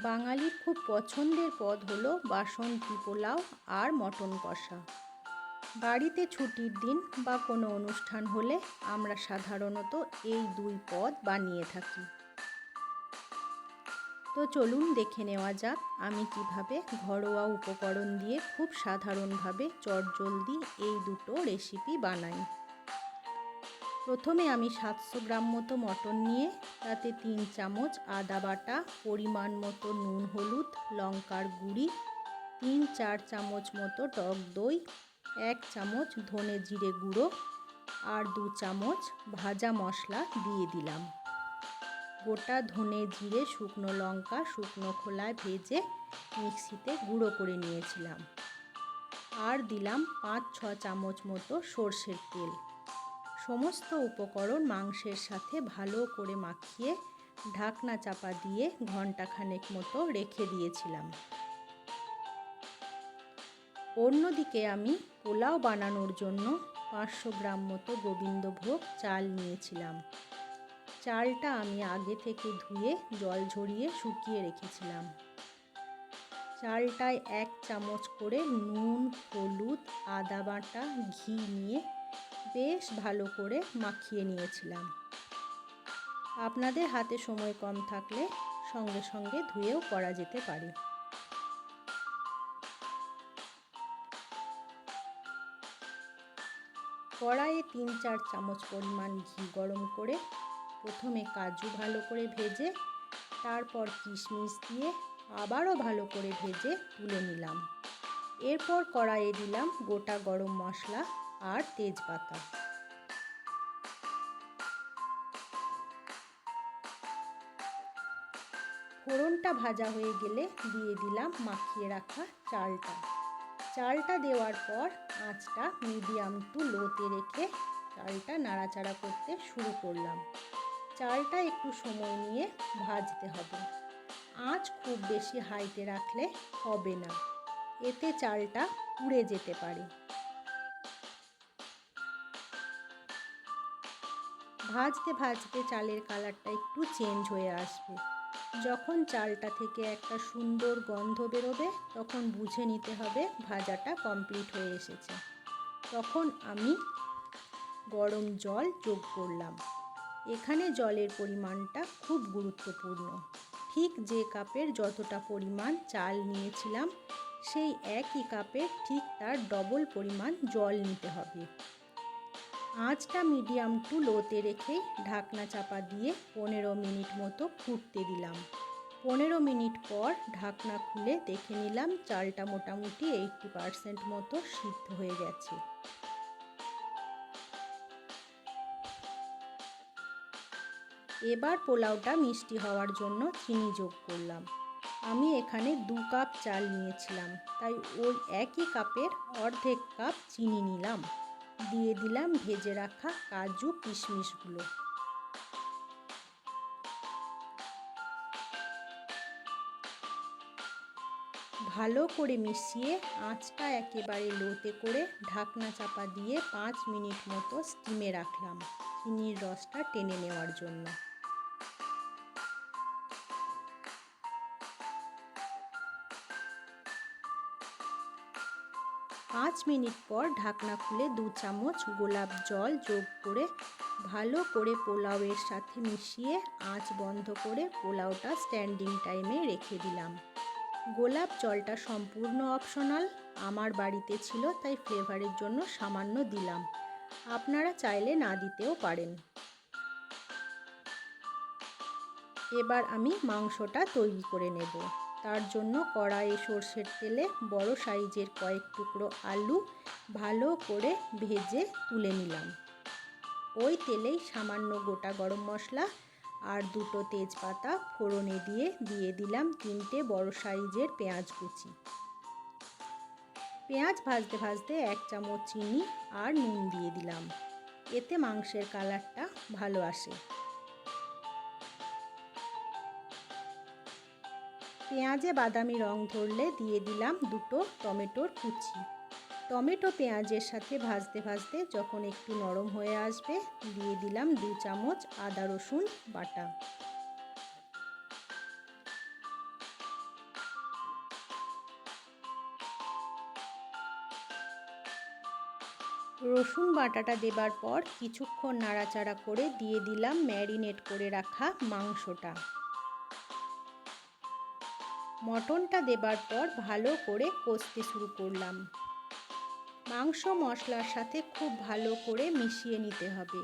বাঙালির খুব পছন্দের পদ হলো বাসন্তী পোলাও আর মটন কষা। বাড়িতে ছুটির দিন বা কোনো অনুষ্ঠান হলে আমরা সাধারণত এই দুই পদ বানিয়ে থাকি। তো চলুন দেখে নেওয়া যাক আমি কীভাবে ঘরোয়া উপকরণ দিয়ে খুব সাধারণভাবে চটজলদি এই দুটো রেসিপি বানাই। প্রথমে আমি সাতশো গ্রাম মতো মটন নিয়ে তাতে তিন চামচ আদা বাটা, পরিমাণ মতো নুন হলুদ, লঙ্কার গুঁড়ি, তিন চার চামচ মতো টক দই, এক চামচ ধনে জিরে গুঁড়ো আর দু চামচ ভাজা মশলা দিয়ে দিলাম। গোটা ধনে জিরে, শুকনো লঙ্কা, শুকনো খোলায় ভেজে মিক্সিতে গুঁড়ো করে নিয়েছিলাম। আর দিলাম পাঁচ ছ চামচ মতো সর্ষের তেল। সমস্ত উপকরণ মাংসের সাথে ভালো করে মাখিয়ে ঢাকনা চাপা দিয়ে ঘন্টাখানেক মতো রেখে দিয়েছিলাম। অন্যদিকে আমি পোলাও বানানোর জন্য পাঁচশো গ্রাম মতো গোবিন্দভোগ চাল নিয়েছিলাম। চালটা আমি আগে থেকে ধুয়ে জল ঝরিয়ে শুকিয়ে রেখেছিলাম। চালটায় এক চামচ করে নুন, হলুদ, আদা বাটা, ঘি নিয়ে বেশ ভালো করে মাখিয়ে নিয়েছিলাম। আপনাদের হাতে সময় কম থাকলে সঙ্গে সঙ্গে ধুয়েও করা যেতে পারে। কড়াইয়ে তিন চার চামচ পরিমাণ ঘি গরম করে প্রথমে কাজু ভালো করে ভেজে, তারপর কিশমিশ দিয়ে আবারও ভালো করে ভেজে তুলে নিলাম। এরপর কড়াইয়ে দিলাম গোটা গরম মশলা আর তেজপাতা। ফোড়নটা ভাজা হয়ে গেলে দিয়ে দিলাম মাখিয়ে রাখা চালটা। চালটা দেওয়ার পর আঁচটা মিডিয়াম টু লোতে রেখে চালটা নাড়াচাড়া করতে শুরু করলাম। চালটা একটু সময় নিয়ে ভাজতে হবে। আঁচ খুব বেশি হাইতে রাখলে হবে না। এতে চালটা পুড়ে যেতে পারে। ভাজতে ভাজতে চালের কালারটা একটু চেঞ্জ হয়ে আসবে। যখন চালটা থেকে একটা সুন্দর গন্ধ বেরোবে, তখন বুঝে নিতে হবে ভাজাটা কমপ্লিট হয়ে এসেছে। তখন আমি গরম জল যোগ করলাম। এখানে জলের পরিমাণটা খুব গুরুত্বপূর্ণ। ঠিক যে কাপের যতটা পরিমাণ চাল নিয়েছিলাম, সেই একই কাপে ঠিক তার ডবল পরিমাণ জল নিতে হবে। আঁচটা মিডিয়াম টু লোতে রেখে ঢাকনা চাপা দিয়ে পনেরো মিনিট মতো ফুটতে দিলাম। পনেরো মিনিট পর ঢাকনা খুলে দেখে নিলাম চালটা মোটামুটি এইটটি পারসেন্ট মতো সিদ্ধ হয়ে গেছে। এবার পোলাওটা মিষ্টি হওয়ার জন্য চিনি যোগ করলাম। আমি এখানে দু কাপ চাল নিয়েছিলাম, তাই ওই একই কাপের অর্ধেক কাপ চিনি নিলাম। দিয়ে দিলাম ভেজে রাখা কাজু কিশমিশগুলো। ভালো করে মিশিয়ে আঁচটা একেবারে লোতে করে ঢাকনা চাপা দিয়ে পাঁচ মিনিট মতো স্টিমে রাখলাম। চিনির রসটা টেনে নেওয়ার জন্য। পাঁচ মিনিট পর ঢাকনা খুলে দু চামচ গোলাপ জল যোগ করে ভালো করে পোলাওয়ের সাথে মিশিয়ে আঁচ বন্ধ করে পোলাওটা স্ট্যান্ডিং টাইমে রেখে দিলাম। গোলাপ জলটা সম্পূর্ণ অপশনাল, আমার বাড়িতে ছিল তাই ফ্লেভারের জন্য সামান্য দিলাম। আপনারা চাইলে না দিতেও পারেন। এবার আমি মাংসটা তৈরি করে নেব। তার জন্য কড়াইয়ে সর্ষের তেলে বড় সাইজের কয়েক টুকরো আলু ভালো করে ভেজে তুলে নিলাম। ওই তেলেই সামান্য গোটা গরম মশলা আর দুটো তেজপাতা ফোড়নে দিয়ে দিয়ে দিলাম তিনটে বড় সাইজের পেঁয়াজ কুচি। পেঁয়াজ ভাজতে ভাজতে এক চামচ চিনি আর নুন দিয়ে দিলাম। এতে মাংসের কালারটা ভালো আসে। পেঁয়াজে বাদামি রং ধরলে দিয়ে দিলাম দুটো টমেটোর কুচি। টমেটো পেঁয়াজের সাথে ভাজতে ভাজতে যখন একটু নরম হয়ে আসবে, দিয়ে দিলাম দু চামচ আদা রসুন বাটা। রসুন বাটাটা দেবার পর কিছুক্ষণ নাড়াচাড়া করে দিয়ে দিলাম ম্যারিনেট করে রাখা মাংসটা। মটনটা দেবার পর ভালো করে কষতে শুরু করলাম। মাংস মশলার সাথে খুব ভালো করে মিশিয়ে নিতে হবে।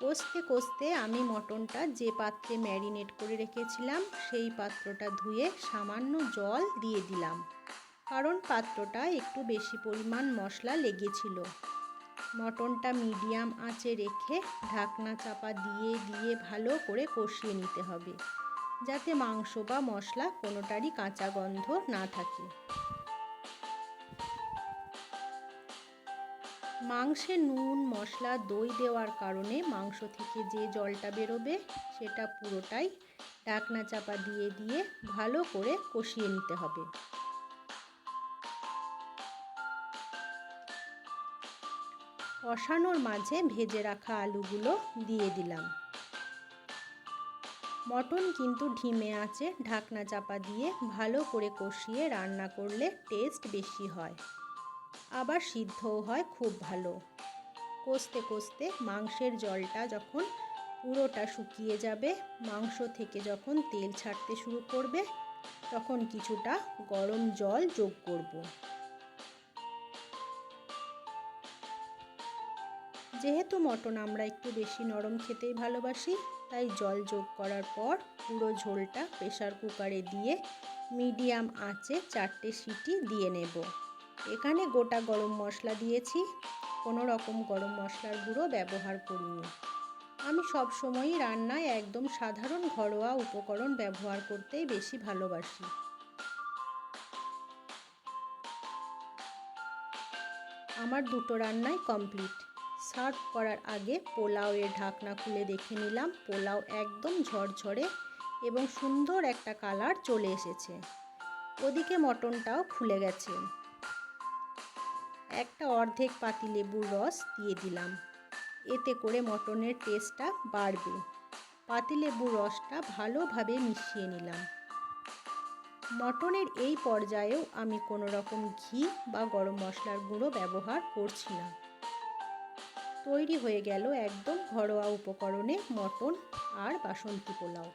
কষতে কষতে আমি মটনটা যে পাত্রে ম্যারিনেট করে রেখেছিলাম, সেই পাত্রটা ধুয়ে সামান্য জল দিয়ে দিলাম। কারণ পাত্রটা একটু বেশি পরিমাণ মশলা লেগেছিল। মটনটা মিডিয়াম আঁচে রেখে ঢাকনা চাপা দিয়ে দিয়ে ভালো করে কষিয়ে নিতে হবে। যাতে মাংস বা মশলা কোনোটারই কাঁচা গন্ধ না থাকে। মাংসে নুন, মশলা, দই দেওয়ার কারণে মাংস থেকে যে জলটা বেরোবে সেটা পুরোটাই ঢাকনা চাপা দিয়ে দিয়ে ভালো করে কষিয়ে নিতে হবে। কষানোর মাঝে ভেজে রাখা আলুগুলো দিয়ে দিলাম। মটন কিন্তু ঢিমে আছে, ঢাকনা চাপা দিয়ে ভালো করে কষিয়ে রান্না করলে টেস্ট বেশি হয়। আবার সিদ্ধও হয় খুব ভালো। কষতে কষতে মাংসের জলটা যখন পুরোটা শুকিয়ে যাবে, মাংস থেকে যখন তেল ছাড়তে শুরু করবে, তখন কিছুটা গরম জল যোগ করব। যেহেতু মটন আমরা একটু বেশি নরম খেতেই ভালোবাসি, তাই জল যোগ করার পর পুরো ঝোলটা প্রেশার কুকারে দিয়ে মিডিয়াম আঁচে চারটে সিটি দিয়ে নেব। এখানে গোটা গরম মশলা দিয়েছি, কোনো রকম গরম মশলার গুঁড়ো ব্যবহার করিনি। আমি সব সময়ই রান্নায় একদম সাধারণ ঘরোয়া উপকরণ ব্যবহার করতেই বেশি ভালোবাসি। আমার দুটো রান্নাই কমপ্লিট। সার্ভ করার আগে পোলাওয়ের ঢাকনা খুলে দেখে নিলাম, পোলাও একদম ঝরঝরে এবং সুন্দর একটা কালার চলে এসেছে। ওদিকে মটনটাও খুলে গেছে। একটা অর্ধেক পাতি লেবুর রস দিয়ে দিলাম। এতে করে মটনের টেস্টটা বাড়বে। পাতিলেবুর রসটা ভালোভাবে মিশিয়ে নিলাম। মটনের এই পর্যায়েও আমি কোনো রকম ঘি বা গরম মশলার গুঁড়ো ব্যবহার করছি না। তৈরি হয়ে গেল একদম ঘরোয়া উপকরণে মটন আর বাসন্তী পোলাও।